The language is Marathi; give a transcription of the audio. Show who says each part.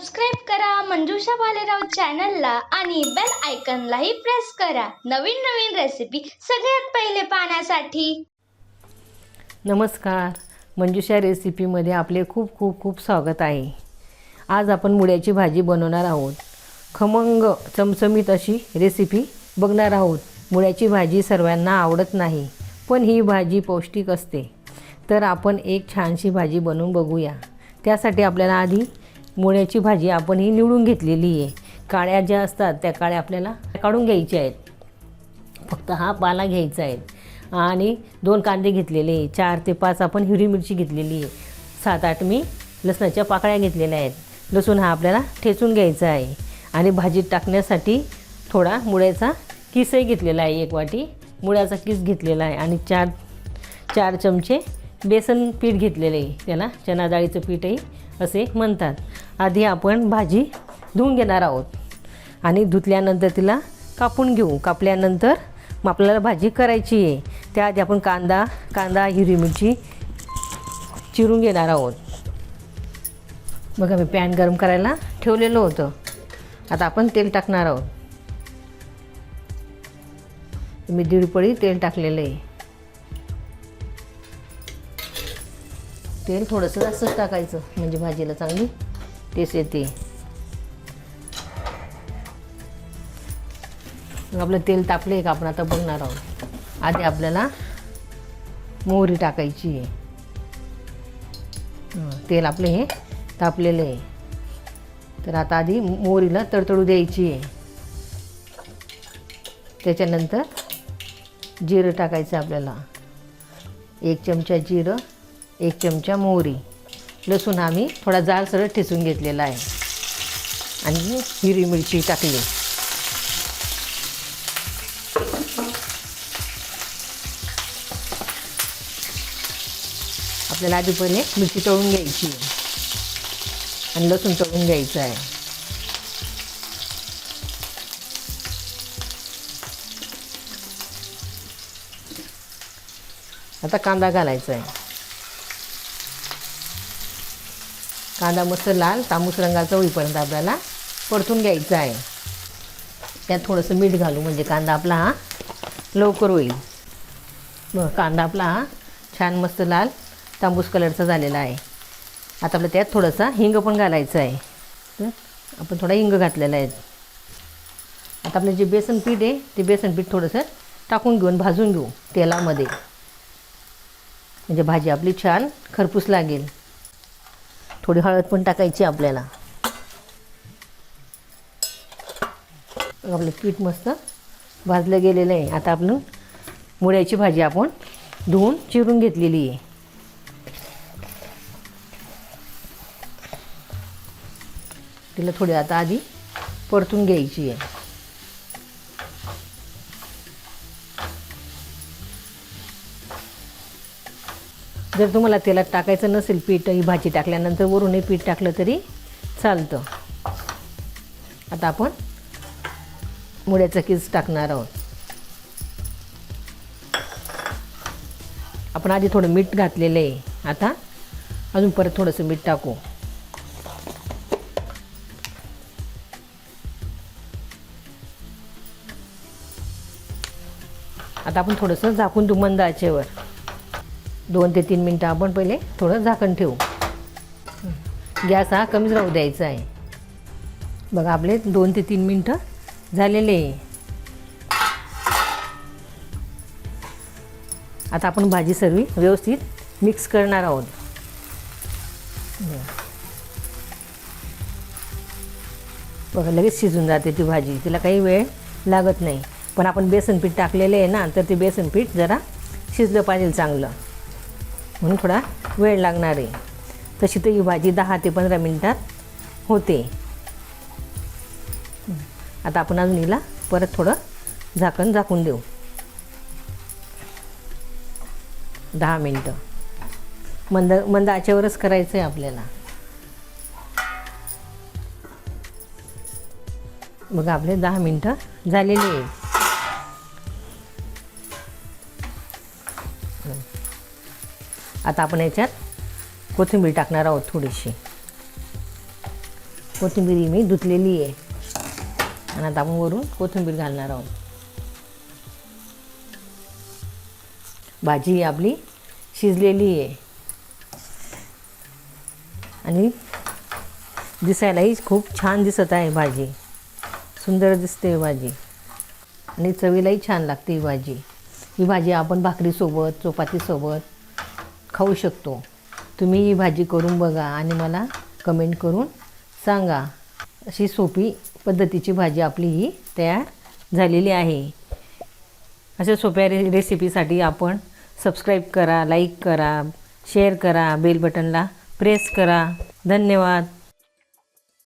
Speaker 1: सबस्क्राईब करा मंजुषा भालेराव चॅनलला आणि बेल आयकनलाही प्रेस करा. नवीन नवीन रेसिपी सगळ्यात पहिले पाहण्यासाठी.
Speaker 2: नमस्कार. मंजुषा रेसिपीमध्ये आपले खूप खूप खूप स्वागत आहे. आज आपण मुळ्याची भाजी बनवणार आहोत. खमंग चमचमीत अशी रेसिपी बघणार आहोत. मुळ्याची भाजी सर्वांना आवडत नाही पण ही भाजी पौष्टिक असते. तर आपण एक छानशी भाजी बनवून बघूया. त्यासाठी आपल्याला आधी मुळ्याची भाजी आपण ही निवडून घेतलेली आहे. काळ्या ज्या असतात त्या काळ्या आपल्याला काढून घ्यायच्या आहेत. फक्त हा पाला घ्यायचा आहे. आणि दोन कांदे घेतलेले आहे. चार ते पाच आपण हिरवी मिरची घेतलेली आहे. सात आठ मी लसणाच्या पाकळ्या घेतलेल्या आहेत. लसूण हा आपल्याला ठेचून घ्यायचा आहे. आणि भाजीत टाकण्यासाठी थोडा मुळ्याचा किसही घेतलेला आहे. एक वाटी मुळ्याचा किस घेतलेला आहे. आणि चार चार चमचे बेसन पीठ घेतलेले आहे. त्याला चना डाळीचं पीठही असे म्हणतात. आधी आपण भाजी धुवून घेणार आहोत. आणि धुतल्यानंतर तिला कापून घेऊ. कापल्यानंतर मग आपल्याला भाजी करायची आहे. त्याआधी आपण कांदा कांदा हिरवी मिरची चिरून घेणार आहोत. बघा मी पॅन गरम करायला ठेवलेलं होतं. आता आपण तेल टाकणार आहोत. मी दीड पळी तेल टाकलेलं आहे. तेल थोडंसं जास्तच टाकायचं म्हणजे भाजीला चांगली टेस्ट येते. आपलं तेल तापले का आपण आता बघणार आहोत. आधी आपल्याला मोहरी टाकायची आहे. तेल आपले हे तापलेले आहे. तर आता आधी मोहरीला तडतडू द्यायची आहे. त्याच्यानंतर जिरं टाकायचं आपल्याला. एक चमचा जिरं एक चमचा मोहरी. लसूण आम्ही थोडा जाडसर ठेचून घेतलेला आहे. आणि हिरवी मिरची टाकली. आपल्याला आधी पहिले मिरची तळून घ्यायची आहे. आणि लसूण तळून घ्यायचं आहे. आता कांदा घालायचा आहे. कांदा मस्त लाल तांबूस रंगाचा होईपर्यंत आपल्याला परतून घ्यायचा आहे. त्यात थोडंसं मीठ घालू म्हणजे कांदा आपला हा लवकर होईल. मग कांदा आपला हा छान मस्त लाल तांबूस कलरचा झालेला आहे. आता आपलं त्यात थोडंसा हिंग पण घालायचं आहे. आपण थोडा हिंग घातलेला आहे. आता आपलं जे बेसन पीठ आहे ते बेसन पीठ थोडंसं टाकून घेऊन भाजून घेऊ तेलामध्ये. म्हणजे भाजी आपली छान खरपूस लागेल. थोडी हळद पण टाकायची आपल्याला. आपलं पीठ मस्त भाजलं गेलेलं आहे. आता आपण मुळ्याची भाजी आपण धुवून चिरून घेतलेली आहे. तिला थोडी आता आधी परतून घ्यायची आहे. जर तुम्हाला तेलात टाकायचं नसेल पीठ ही भाजी टाकल्यानंतर वरूनही पीठ टाकलं तरी चालतं. आता आपण मुळ्याचा किस टाकणार आहोत. आपण आधी थोडं मीठ घातलेलं आहे. आता अजून परत थोडंसं मीठ टाकू. आता आपण थोडंसं झाकून देऊ मंद आचेवर. दोन ते तीन मिनटं आपण पहिले थोडं झाकण ठेवू. गॅस हा कमीच राहू द्यायचा आहे. बघा आपले दोन ते तीन मिनटं झालेले आहे. आता आपण भाजी सर्व व्यवस्थित मिक्स करणार आहोत. बघा लगेच शिजून जाते ती भाजी. तिला काही वेळ लागत नाही. पण आपण बेसन पीठ टाकलेलं आहे ना तर ते बेसन पीठ जरा शिजलं पाहिजे चांगलं. म्हणून थोडा वेळ लागणार आहे. तशी तर ही भाजी दहा ते पंधरा मिनटात होते. आता आपण अजून हिला परत थोडं झाकण झाकून देऊ. दहा मिनटं. मंद मंद आचेवरच करायचं आहे आपल्याला. बघा आपले दहा मिनटं झालेले आहे आता आपण याच्यात कोथिंबीर टाकणार आहोत थोडीशी. कोथिंबीर ही मी धुतलेली आहे. आणि आता आपण वरून कोथिंबीर घालणार आहोत. भाजी ही आपली शिजलेली आहे. आणि दिसायलाही खूप छान दिसत आहे भाजी. सुंदर दिसते भाजी. आणि चवीलाही छान लागते ही भाजी. ही भाजी आपण भाकरीसोबत चपातीसोबत खाऊ शकतो. तुम्ही ही भाजी करून बघा आणि मला कमेंट करून सांगा. अशी सोपी पद्धतीची भाजी आपली ही तयार झालेली आहे. अशा सोप्या रे रेसिपीसाठी आपण सबस्क्राईब करा लाईक करा शेअर करा बेल बटनला प्रेस करा. धन्यवाद.